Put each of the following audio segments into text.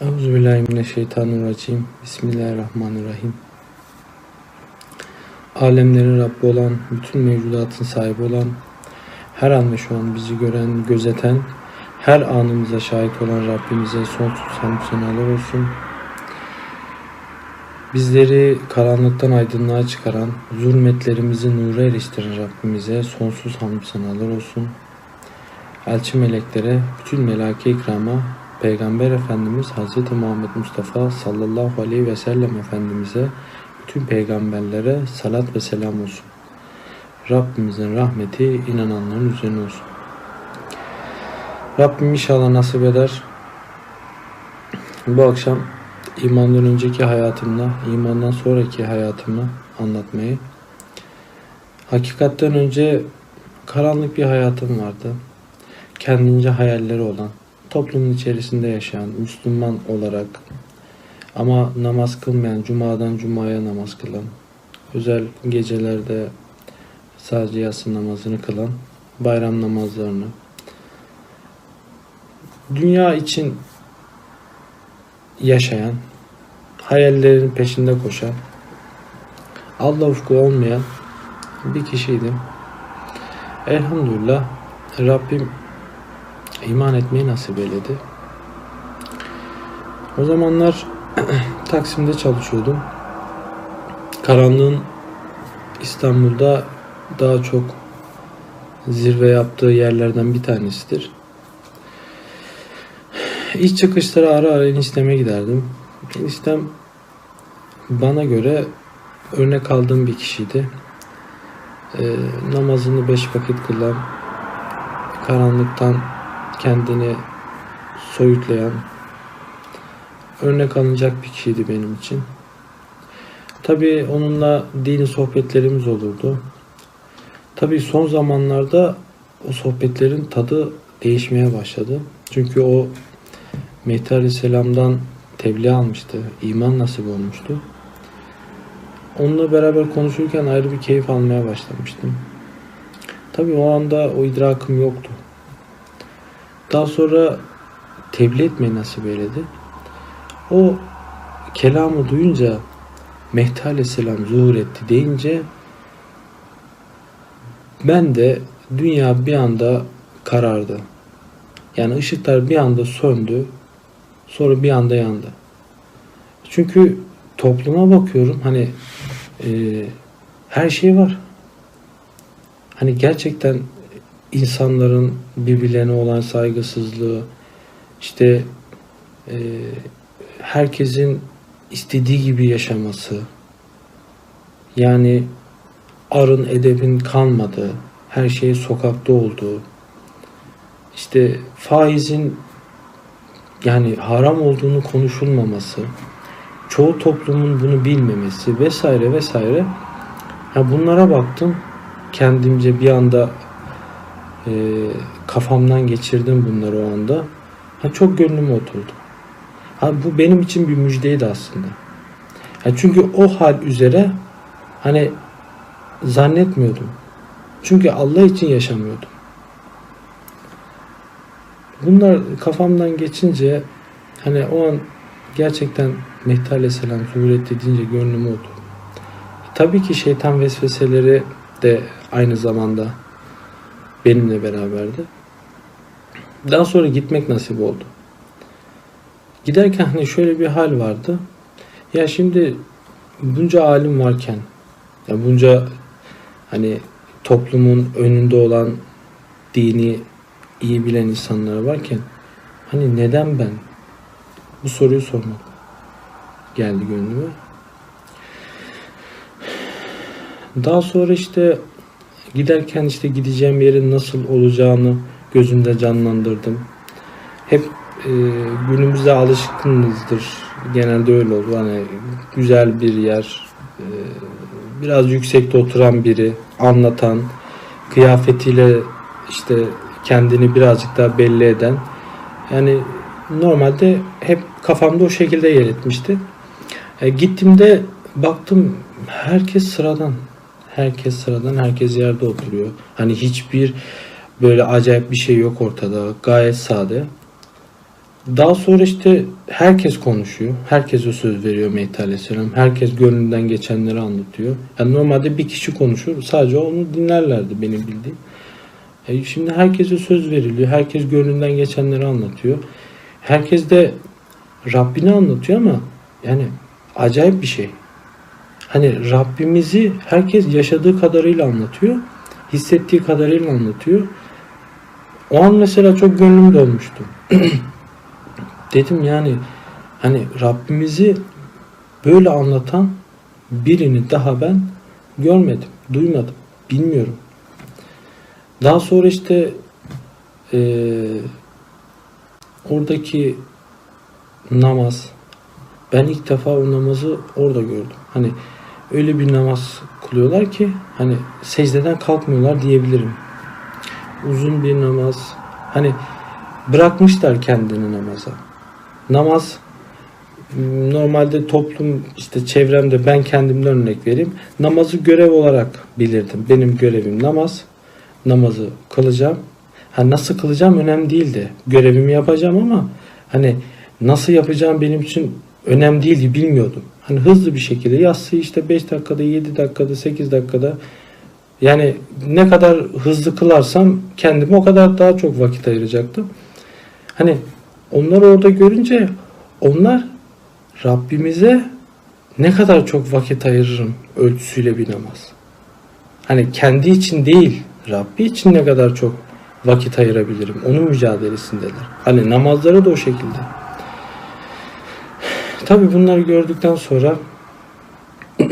Euzubillahimineşşeytanirracim. Bismillahirrahmanirrahim. Alemlerin Rabbi olan, bütün mevcudatın sahibi olan, her an ve şu an bizi gören, gözeten, her anımıza şahit olan Rabbimize sonsuz hamd senalar olsun. Bizleri karanlıktan aydınlığa çıkaran, zulmetlerimizi nura eriştiren Rabbimize sonsuz hamd senalar olsun. Elçi meleklere, bütün melaki ikrama, Peygamber Efendimiz Hz. Muhammed Mustafa sallallahu aleyhi ve sellem Efendimiz'e bütün peygamberlere salat ve selam olsun. Rabbimizin rahmeti inananların üzerine olsun. Rabbim inşallah nasip eder. Bu akşam imandan önceki hayatımla, imandan sonraki hayatımı anlatmayı. Hakikatten önce karanlık bir hayatım vardı. Kendince hayalleri olan, toplumun içerisinde yaşayan, Müslüman olarak ama namaz kılmayan, cumadan cumaya namaz kılan, özel gecelerde sadece yatsı namazını kılan, bayram namazlarını, dünya için yaşayan, hayallerin peşinde koşan, Allah ufku olmayan bir kişiydim. Elhamdülillah Rabbim iman etmeyi nasip eyledi. O zamanlar Taksim'de çalışıyordum. Karanlığın İstanbul'da daha çok zirve yaptığı yerlerden bir tanesidir. İş çıkışları ara ara enişteme giderdim. Eniştem bana göre örnek aldığım bir kişiydi. Ee, namazını beş vakit kılan, karanlıktan kendini soyutlayan, örnek alınacak bir kişiydi benim için. Tabii onunla dini sohbetlerimiz olurdu. Tabii son zamanlarda o sohbetlerin tadı değişmeye başladı. Çünkü o Mehdi Aleyhisselam'dan tebliğ almıştı. iman nasip olmuştu. Onunla beraber konuşurken ayrı bir keyif almaya başlamıştım. Tabii o anda o idrakım yoktu. Daha sonra tebliğ etmeyi nasip eyledi. O kelamı duyunca Mehdi Aleyhisselam zuhur etti deyince ben de dünya bir anda karardı. Yani ışıklar bir anda söndü. Sonra bir anda yandı. Çünkü topluma bakıyorum hani e, her şey var. Hani gerçekten insanların birbirlerine olan saygısızlığı, işte e, herkesin istediği gibi yaşaması, yani arın edebin kalmadığı, her şey sokakta olduğu, işte faizin yani haram olduğunu konuşulmaması, çoğu toplumun bunu bilmemesi vesaire vesaire. Ya bunlara baktım kendimce bir anda e, kafamdan geçirdim bunları o anda. Ha, çok gönlüme oturdu. Ha, bu benim için bir müjdeydi aslında. Ha, çünkü o hal üzere hani zannetmiyordum. Çünkü Allah için yaşamıyordum. Bunlar kafamdan geçince hani o an gerçekten Mehdi Aleyhisselam zuhur etti deyince gönlüme oturdu. Tabii ki şeytan vesveseleri de aynı zamanda benimle beraberdi. Daha sonra gitmek nasip oldu. Giderken hani şöyle bir hal vardı. Ya şimdi bunca alim varken, ya bunca hani toplumun önünde olan dini iyi bilen insanlar varken hani neden ben bu soruyu sormak geldi gönlüme. Daha sonra işte giderken işte gideceğim yerin nasıl olacağını gözümde canlandırdım. Hep e, günümüzde alışkınızdır. Genelde öyle oldu. Hani güzel bir yer, e, biraz yüksekte oturan biri, anlatan, kıyafetiyle işte kendini birazcık daha belli eden. Yani normalde hep kafamda o şekilde yer etmişti. E, gittiğimde baktım herkes sıradan. Herkes sıradan, herkes yerde oturuyor. Hani hiçbir böyle acayip bir şey yok ortada. Gayet sade. Daha sonra işte herkes konuşuyor. Herkese söz veriyor Mehdi Aleyhisselam. Herkes gönlünden geçenleri anlatıyor. Yani normalde bir kişi konuşur. Sadece onu dinlerlerdi benim bildiğim. E şimdi herkese söz veriliyor. Herkes gönlünden geçenleri anlatıyor. Herkes de Rabbini anlatıyor ama yani acayip bir şey. Hani Rabbimizi herkes yaşadığı kadarıyla anlatıyor. Hissettiği kadarıyla anlatıyor. O an mesela çok gönlüm dolmuştu. Dedim yani hani Rabbimizi böyle anlatan birini daha ben görmedim, duymadım, bilmiyorum. Daha sonra işte eee, oradaki namaz, ben ilk defa o namazı orada gördüm. Hani öyle bir namaz kılıyorlar ki hani secdeden kalkmıyorlar diyebilirim. Uzun bir namaz. Hani bırakmışlar kendini namaza. Namaz normalde toplum işte çevremde ben kendimden örnek vereyim. Namazı görev olarak bilirdim. Benim görevim namaz. Namazı kılacağım. Ha nasıl kılacağım önemli değildi. Görevimi yapacağım ama hani nasıl yapacağım benim için önemli değildi bilmiyordum. Hani hızlı bir şekilde yatsı işte 5 dakikada, 7 dakikada, 8 dakikada yani ne kadar hızlı kılarsam kendime o kadar daha çok vakit ayıracaktım. Hani onları orada görünce onlar Rabbimize ne kadar çok vakit ayırırım ölçüsüyle bir namaz. Hani kendi için değil, Rabbi için ne kadar çok vakit ayırabilirim. Onun mücadelesindeler. Hani namazları da o şekilde. Tabi bunları gördükten sonra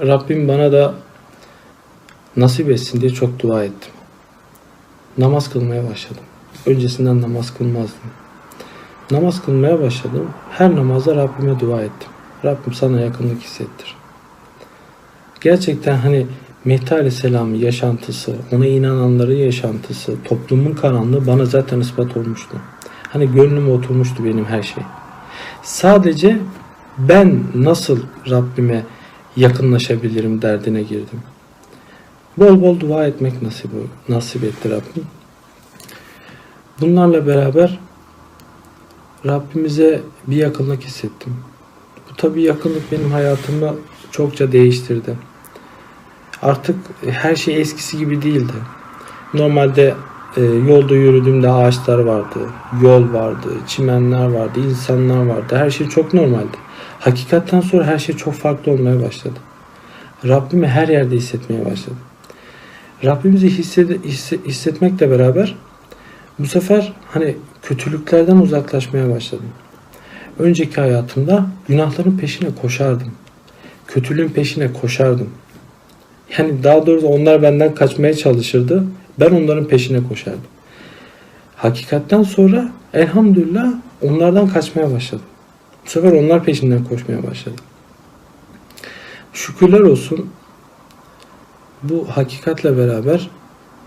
Rabbim bana da nasip etsin diye çok dua ettim. Namaz kılmaya başladım. Öncesinden namaz kılmazdım. Namaz kılmaya başladım. Her namazda Rabbime dua ettim. Rabbim sana yakınlık hissettir. Gerçekten hani Mehdi Aleyhisselam'ın yaşantısı, ona inananların yaşantısı, toplumun karanlığı bana zaten ispat olmuştu. Hani gönlüme oturmuştu benim her şey. Sadece ben nasıl Rabbime yakınlaşabilirim derdine girdim. Bol bol dua etmek nasip, nasip etti Rabbim. Bunlarla beraber Rabbimize bir yakınlık hissettim. Bu tabi yakınlık benim hayatımı çokça değiştirdi. Artık her şey eskisi gibi değildi. Normalde e, yolda yürüdüğümde ağaçlar vardı, yol vardı, çimenler vardı, insanlar vardı. Her şey çok normaldi. Hakikatten sonra her şey çok farklı olmaya başladı. Rabbimi her yerde hissetmeye başladım. Rabbimizi hissed- hisse- hissetmekle beraber bu sefer hani kötülüklerden uzaklaşmaya başladım. Önceki hayatımda günahların peşine koşardım. Kötülüğün peşine koşardım. Yani daha doğrusu onlar benden kaçmaya çalışırdı. Ben onların peşine koşardım. Hakikatten sonra elhamdülillah onlardan kaçmaya başladım. Bu sefer onlar peşinden koşmaya başladım. Şükürler olsun bu hakikatle beraber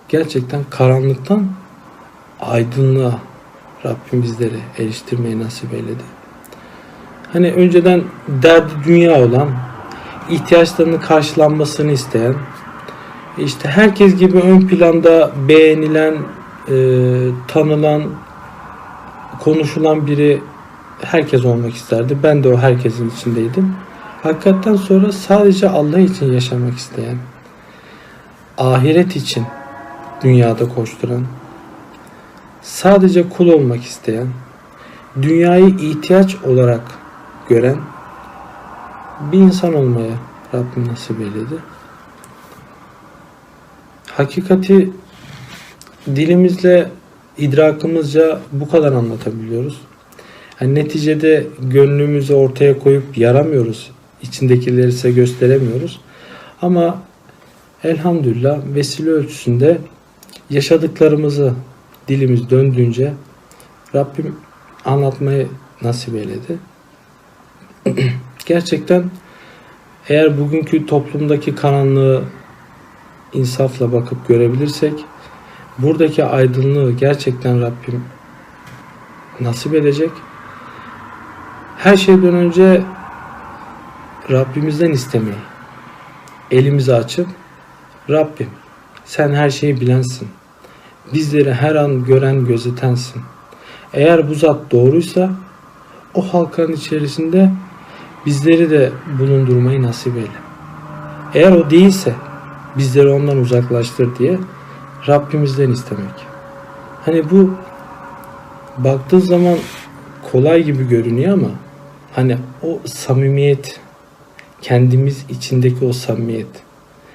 gerçekten karanlıktan aydınlığa Rabbim bizleri eriştirmeyi nasip eyledi. Hani önceden derdi dünya olan, ihtiyaçlarının karşılanmasını isteyen, işte herkes gibi ön planda beğenilen, e, tanılan, konuşulan biri herkes olmak isterdi. Ben de o herkesin içindeydim. Hakikaten sonra sadece Allah için yaşamak isteyen, ahiret için dünyada koşturan, sadece kul olmak isteyen, dünyayı ihtiyaç olarak gören bir insan olmaya Rabbim nasip eyledi. Hakikati dilimizle, idrakımızca bu kadar anlatabiliyoruz. Yani neticede gönlümüzü ortaya koyup yaramıyoruz. İçindekileri ise gösteremiyoruz. Ama elhamdülillah vesile ölçüsünde yaşadıklarımızı dilimiz döndüğünce Rabbim anlatmayı nasip eyledi. Gerçekten eğer bugünkü toplumdaki karanlığı insafla bakıp görebilirsek buradaki aydınlığı gerçekten Rabbim nasip edecek. Her şeyden önce Rabbimizden istemeyi, elimizi açıp Rabbim sen her şeyi bilensin. Bizleri her an gören gözetensin. Eğer bu zat doğruysa o halkanın içerisinde bizleri de bulundurmayı nasip eyle. Eğer o değilse bizleri ondan uzaklaştır diye Rabbimizden istemek. Hani bu baktığı zaman kolay gibi görünüyor ama hani o samimiyet kendimiz içindeki o samimiyet.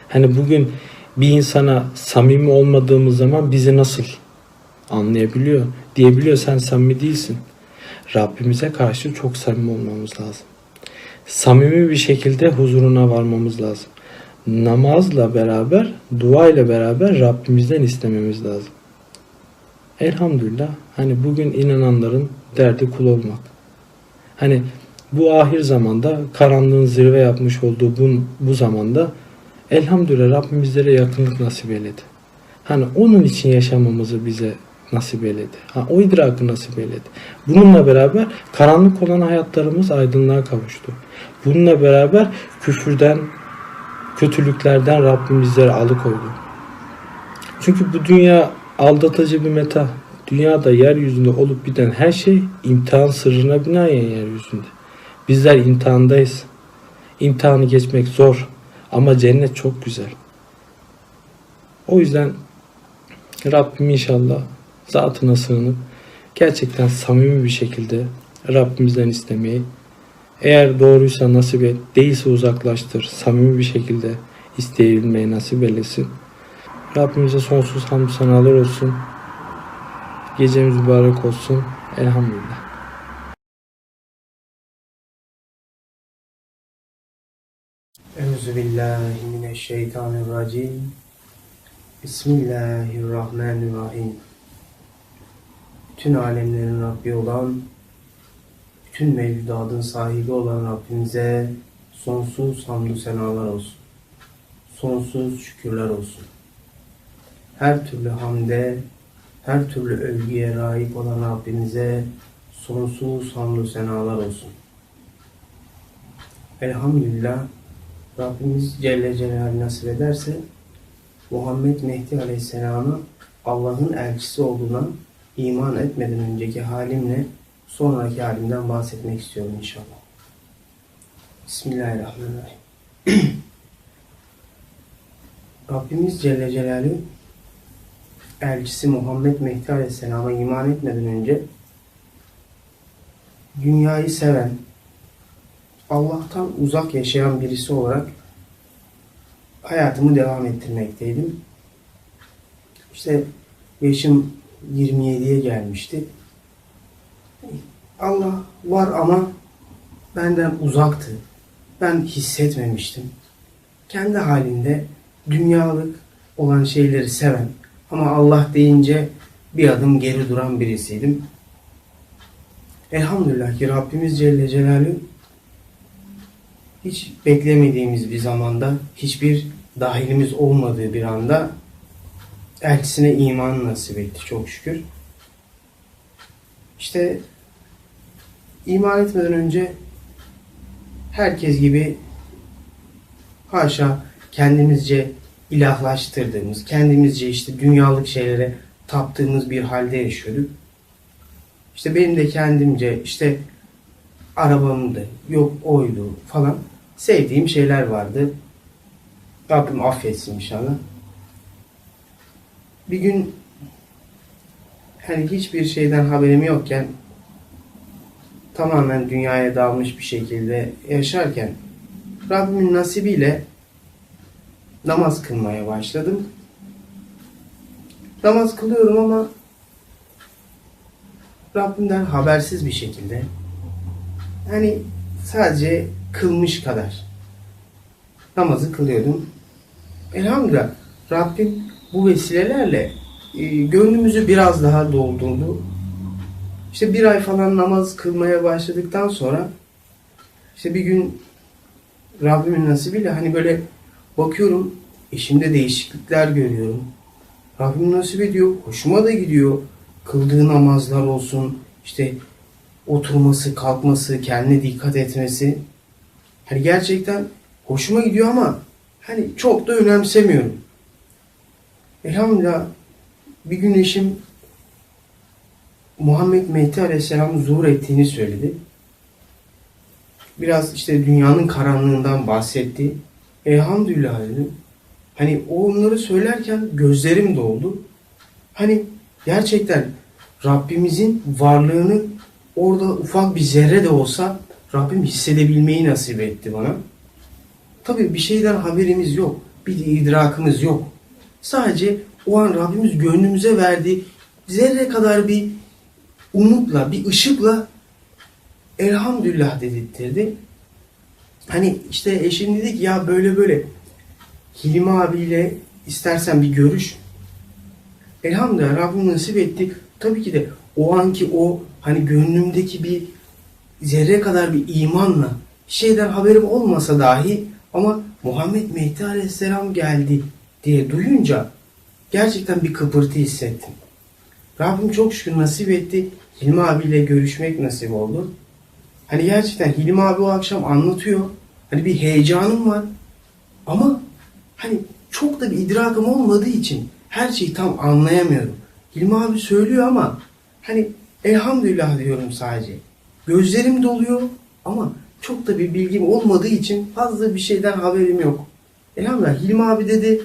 Hani bugün bir insana samimi olmadığımız zaman bizi nasıl anlayabiliyor? Diyebiliyor sen samimi değilsin. Rabbimize karşı çok samimi olmamız lazım. Samimi bir şekilde huzuruna varmamız lazım. Namazla beraber, dua ile beraber Rabbimizden istememiz lazım. Elhamdülillah hani bugün inananların derdi kul olmak. Hani bu ahir zamanda karanlığın zirve yapmış olduğu bu, bu zamanda elhamdülillah Rabbim bizlere yakınlık nasip eyledi. Hani onun için yaşamamızı bize nasip eyledi. Ha, o idrakı nasip eyledi. Bununla beraber karanlık olan hayatlarımız aydınlığa kavuştu. Bununla beraber küfürden, kötülüklerden Rabbim bizleri alıkoydu. Çünkü bu dünya aldatıcı bir meta. Dünyada yeryüzünde olup biten her şey imtihan sırrına binaen yeryüzünde. Bizler imtihandayız. İmtihanı geçmek zor ama cennet çok güzel. O yüzden Rabbim inşallah zatına sığınıp gerçekten samimi bir şekilde Rabbimizden istemeyi eğer doğruysa nasip et, değilse uzaklaştır. Samimi bir şekilde isteyebilmeyi nasip eylesin. Rabbimize sonsuz hamdü senalar olsun. Gecemiz mübarek olsun. Elhamdülillah. Euzu billahi mineşşeytanirracim. Bismillahirrahmanirrahim. Bütün alemlerin Rabbi olan, bütün mevcudatın sahibi olan Rabbimize sonsuz hamdü senalar olsun. Sonsuz şükürler olsun. Her türlü hamde, her türlü övgüye layık olan Rabbimize sonsuz hamdü senalar olsun. Elhamdülillah Rabbimiz Celle Celaluhu nasip ederse Muhammed Mehdi Aleyhisselam'ı Allah'ın elçisi olduğuna iman etmeden önceki halimle sonraki halimden bahsetmek istiyorum inşallah. Bismillahirrahmanirrahim. Rabbimiz Celle Celaluhu elçisi Muhammed Mehdi Aleyhisselam'a iman etmeden önce dünyayı seven, Allah'tan uzak yaşayan birisi olarak hayatımı devam ettirmekteydim. İşte yaşım 27'ye gelmişti. Allah var ama benden uzaktı. Ben hissetmemiştim. Kendi halinde dünyalık olan şeyleri seven ama Allah deyince bir adım geri duran birisiydim. Elhamdülillah ki Rabbimiz Celle Celaluhu hiç beklemediğimiz bir zamanda, hiçbir dahilimiz olmadığı bir anda elçisine iman nasip etti çok şükür. İşte iman etmeden önce herkes gibi haşa kendimizce ilahlaştırdığımız, kendimizce işte dünyalık şeylere taptığımız bir halde yaşıyorduk. İşte benim de kendimce işte arabamdı, yok oydu falan sevdiğim şeyler vardı. Rabbim affetsin inşallah. Bir gün hani hiçbir şeyden haberim yokken tamamen dünyaya dalmış bir şekilde yaşarken Rabbimin nasibiyle namaz kılmaya başladım. Namaz kılıyorum ama Rabbimden habersiz bir şekilde hani sadece kılmış kadar namazı kılıyordum. Elhamdülillah Rabbim bu vesilelerle e, gönlümüzü biraz daha doldurdu. İşte bir ay falan namaz kılmaya başladıktan sonra işte bir gün Rabbimin nasibiyle hani böyle bakıyorum eşimde değişiklikler görüyorum. Rabbim nasip ediyor. Hoşuma da gidiyor. Kıldığı namazlar olsun. işte oturması, kalkması, kendine dikkat etmesi. Hani gerçekten hoşuma gidiyor ama hani çok da önemsemiyorum. Elhamdülillah bir gün eşim Muhammed Mehdi Aleyhisselam zuhur ettiğini söyledi. Biraz işte dünyanın karanlığından bahsetti. Elhamdülillah dedim. Hani o onları söylerken gözlerim doldu. Hani gerçekten Rabbimizin varlığını orada ufak bir zerre de olsa Rabbim hissedebilmeyi nasip etti bana. Tabii bir şeyden haberimiz yok. Bir idrakımız yok. Sadece o an Rabbimiz gönlümüze verdiği zerre kadar bir umutla, bir ışıkla elhamdülillah dedirtti. Hani işte eşim dedi ki ya böyle böyle Hilmi abiyle istersen bir görüş. Elhamdülillah Rabbim nasip etti. Tabii ki de o anki o hani gönlümdeki bir zerre kadar bir imanla şeyden haberim olmasa dahi ama Muhammed Mehdi Aleyhisselam geldi diye duyunca gerçekten bir kıpırtı hissettim. Rabbim çok şükür nasip etti. Hilmi abiyle görüşmek nasip oldu. Hani gerçekten Hilmi abi o akşam anlatıyor. Hani bir heyecanım var. Ama hani çok da bir idrakım olmadığı için her şeyi tam anlayamıyorum. Hilmi abi söylüyor ama hani elhamdülillah diyorum sadece. Gözlerim doluyor ama çok da bir bilgim olmadığı için fazla bir şeyden haberim yok. Elhamdülillah Hilmi abi dedi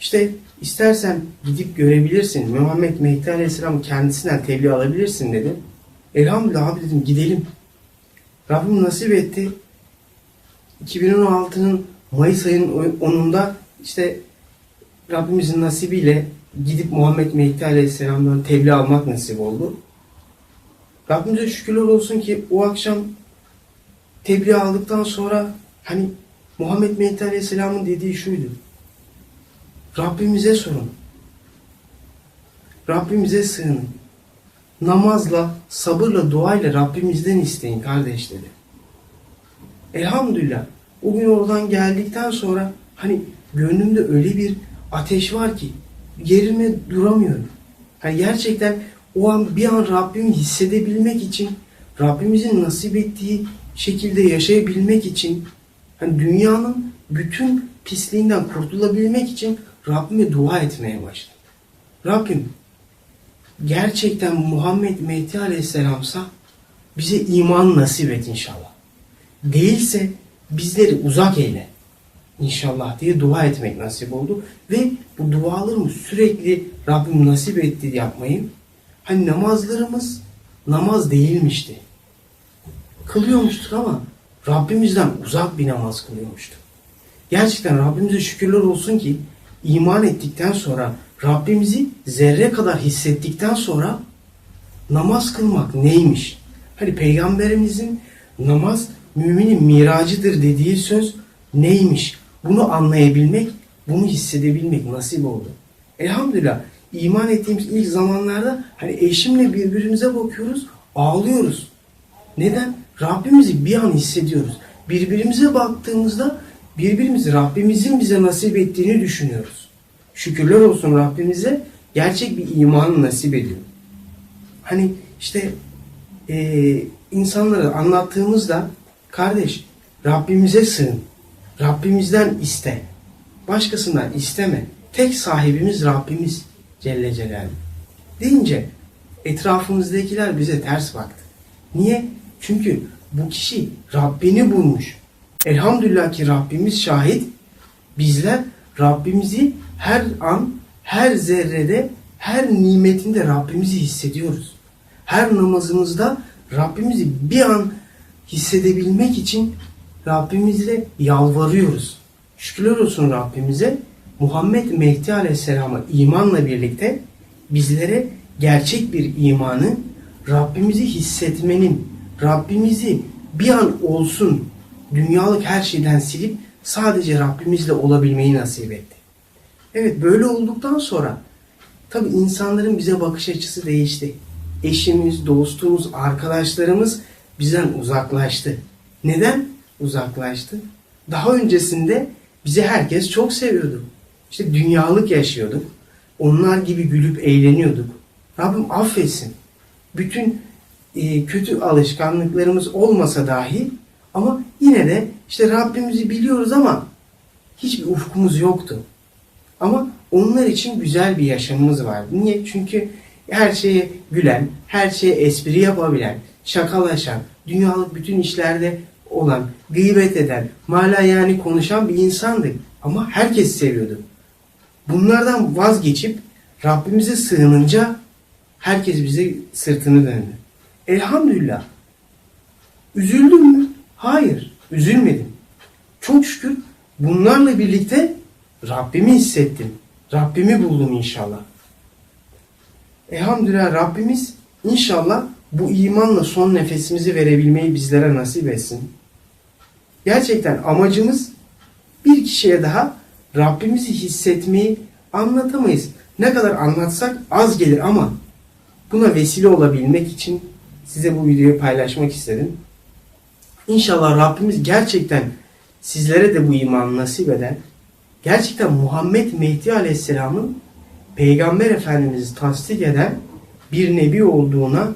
işte istersen gidip görebilirsin. Muhammed Mehdi Aleyhisselam kendisinden tebliğ alabilirsin dedi. Elhamdülillah abi dedim gidelim. Rabbim nasip etti. 2016'nın Mayıs ayının 10'unda işte Rabbimizin nasibiyle gidip Muhammed Mehdi Aleyhisselam'dan tebliğ almak nasip oldu. Rabbimize şükürler olsun ki o akşam tebliğ aldıktan sonra hani Muhammed Mehdi Aleyhisselam'ın dediği şuydu. Rabbimize sorun. Rabbimize sığının. Namazla, sabırla, duayla Rabbimizden isteyin kardeş dedi. Elhamdülillah. O gün oradan geldikten sonra hani gönlümde öyle bir ateş var ki yerime duramıyorum. Hani gerçekten o an bir an Rabbimi hissedebilmek için Rabbimizin nasip ettiği şekilde yaşayabilmek için hani dünyanın bütün pisliğinden kurtulabilmek için Rabbime dua etmeye başladım. Rabbim gerçekten Muhammed Mehdi Aleyhisselam'sa bize iman nasip et inşallah. Değilse bizleri uzak eyle inşallah diye dua etmek nasip oldu. Ve bu dualarımı sürekli Rabbim nasip etti yapmayı. Hani namazlarımız namaz değilmişti. Kılıyormuştuk ama Rabbimizden uzak bir namaz kılıyormuştuk. Gerçekten Rabbimize şükürler olsun ki iman ettikten sonra Rabbimizi zerre kadar hissettikten sonra namaz kılmak neymiş? Hani peygamberimizin namaz müminin miracıdır dediği söz neymiş? Bunu anlayabilmek, bunu hissedebilmek nasip oldu. Elhamdülillah iman ettiğimiz ilk zamanlarda hani eşimle birbirimize bakıyoruz, ağlıyoruz. Neden? Rabbimizi bir an hissediyoruz. Birbirimize baktığımızda birbirimizi Rabbimizin bize nasip ettiğini düşünüyoruz. Şükürler olsun Rabbimize gerçek bir imanı nasip ediyor. Hani işte e, insanlara anlattığımızda kardeş Rabbimize sığın. Rabbimizden iste. Başkasından isteme. Tek sahibimiz Rabbimiz Celle Celaluhu. Deyince etrafımızdakiler bize ters baktı. Niye? Çünkü bu kişi Rabbini bulmuş. Elhamdülillah ki Rabbimiz şahit. Bizler Rabbimizi her an, her zerrede, her nimetinde Rabbimizi hissediyoruz. Her namazımızda Rabbimizi bir an hissedebilmek için Rabbimizle yalvarıyoruz. Şükürler olsun Rabbimize. Muhammed Mehdi Aleyhisselam'a imanla birlikte bizlere gerçek bir imanı Rabbimizi hissetmenin, Rabbimizi bir an olsun dünyalık her şeyden silip sadece Rabbimizle olabilmeyi nasip etti. Evet böyle olduktan sonra tabi insanların bize bakış açısı değişti. Eşimiz, dostumuz, arkadaşlarımız bizden uzaklaştı. Neden uzaklaştı? Daha öncesinde bizi herkes çok seviyordu. İşte dünyalık yaşıyorduk. Onlar gibi gülüp eğleniyorduk. Rabbim affetsin. Bütün e, kötü alışkanlıklarımız olmasa dahi ama yine de işte Rabbimizi biliyoruz ama hiçbir ufkumuz yoktu. Ama onlar için güzel bir yaşamımız vardı. Niye? Çünkü her şeye gülen, her şeye espri yapabilen, şakalaşan, dünyalık bütün işlerde olan, gıybet eden, mala yani konuşan bir insandık. Ama herkes seviyordu. Bunlardan vazgeçip Rabbimize sığınınca herkes bize sırtını döndü. Elhamdülillah. Üzüldüm mü? Hayır, üzülmedim. Çok şükür bunlarla birlikte Rabbimi hissettim. Rabbimi buldum inşallah. Elhamdülillah Rabbimiz inşallah bu imanla son nefesimizi verebilmeyi bizlere nasip etsin. Gerçekten amacımız bir kişiye daha Rabbimizi hissetmeyi anlatamayız. Ne kadar anlatsak az gelir ama buna vesile olabilmek için size bu videoyu paylaşmak istedim. İnşallah Rabbimiz gerçekten sizlere de bu imanı nasip eder. Gerçekten Muhammed Mehdi Aleyhisselam'ın Peygamber Efendimiz'i tasdik eden bir nebi olduğuna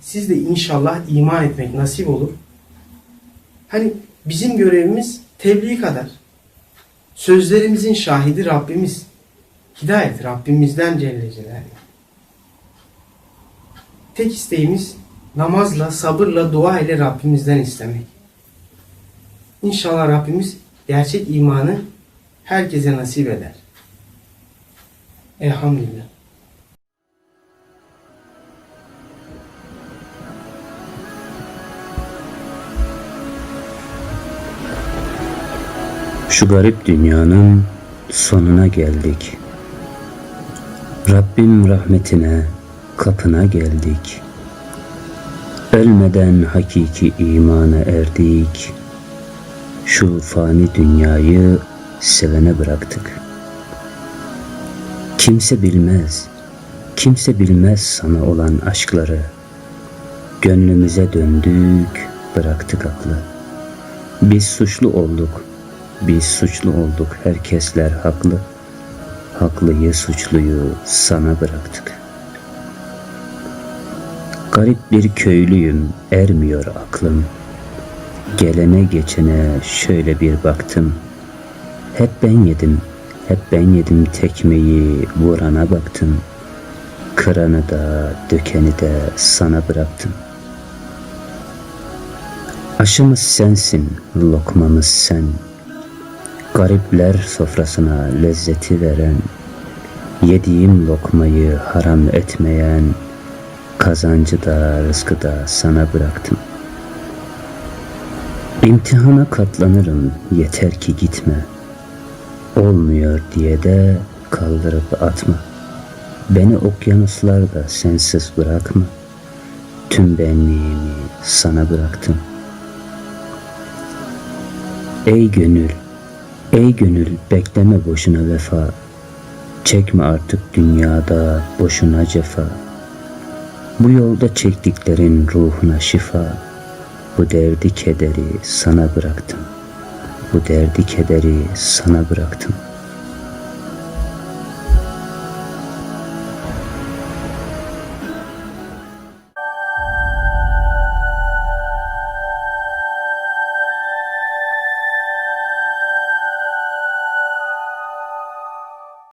siz de inşallah iman etmek nasip olur. Hani bizim görevimiz tebliğ kadar. Sözlerimizin şahidi Rabbimiz. Hidayet Rabbimizden Celle Celaluhu. Tek isteğimiz namazla, sabırla, dua ile Rabbimizden istemek. İnşallah Rabbimiz gerçek imanı herkese nasip eder. Elhamdülillah. Şu garip dünyanın sonuna geldik. Rabbim rahmetine kapına geldik. Ölmeden hakiki imana erdik. Şu fani dünyayı sevene bıraktık. Kimse bilmez, kimse bilmez sana olan aşkları. Gönlümüze döndük, bıraktık aklı. Biz suçlu olduk, biz suçlu olduk, herkesler haklı. Haklıyı, suçluyu sana bıraktık. Garip bir köylüyüm, ermiyor aklım. Gelene geçene şöyle bir baktım. Hep ben yedim, hep ben yedim tekmeyi, vurana baktım. Kıranı da, dökeni de sana bıraktım. Aşımız sensin, lokmamız sen. Garipler sofrasına lezzeti veren, yediğim lokmayı haram etmeyen, kazancı da rızkı da sana bıraktım. İmtihana katlanırım yeter ki gitme. Olmuyor diye de kaldırıp atma. Beni okyanuslarda sensiz bırakma. Tüm benliğimi sana bıraktım. Ey gönül, ey gönül bekleme boşuna vefa. Çekme artık dünyada boşuna cefa. Bu yolda çektiklerin ruhuna şifa. Bu derdi kederi sana bıraktım. Bu derdi kederi sana bıraktım.